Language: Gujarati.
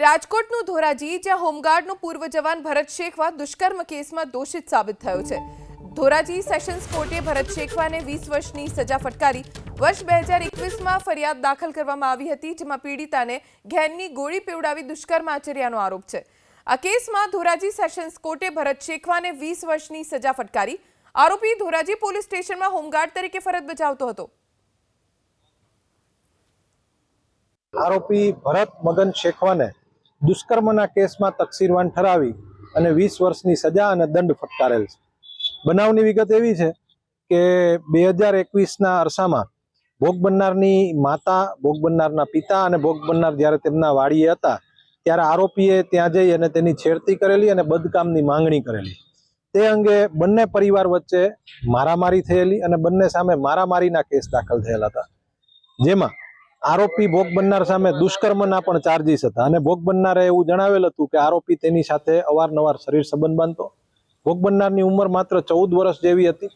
રાજકોટનું ધોરાજી, જ્યાં હોમગાર્ડનો પૂર્વ જવાન ભરત શેખવા દુષ્કર્મ કેસમાં દોષિત સાબિત થયો છે. ધોરાજી સેશન્સ કોર્ટે ભરત શેખવાને વીસ વર્ષની સજા ફટકારી. વર્ષ બે હજાર એકવીસમાં ફરિયાદ દાખલ કરવામાં આવી હતી, જેમાં પીડિતાને ઘેનની ગોળી પીવડાવી દુષ્કર્મ આચર્યાનો આરોપ છે. આ કેસમાં ધોરાજી સેશન્સ કોર્ટે ભરત શેખવાને વીસ વર્ષની સજા ફટકારી. આરોપી ધોરાજી પોલીસ સ્ટેશનમાં હોમગાર્ડ તરીકે ફરજ બજાવતો હતો. આરોપી ભરત મગન શેખવાને દુષ્કર્મના કેસમાં તકસીરવાન ઠરાવી અને વીસ વર્ષની સજા અને દંડ ફટકારેલ છે. બનાવની વિગત એવી છે કે બે હજાર એકવીસના અરસામાં ભોગ બનનારની માતા, ભોગ બનનારના પિતા અને ભોગ બનનાર જ્યારે તેમના વાડીએ હતા, ત્યારે આરોપીએ ત્યાં જઈ અને તેની છેડતી કરેલી અને બદકામની માંગણી કરેલી. તે અંગે બંને પરિવાર વચ્ચે મારામારી થયેલી અને બંને સામે મારામારીના કેસ દાખલ થયેલા હતા. જેમાં આરોપી ભોગ બનનાર સામે દુષ્કર્મના પણ ચાર્જીસ હતા. અને ભોગ બનનારે એવું જણાવેલ હતું કે આરોપી તેની સાથે અવારનવાર શરીર સંબંધ બાંધતો. ભોગ બનનારની ઉંમર માત્ર ચૌદ વર્ષ જેવી હતી.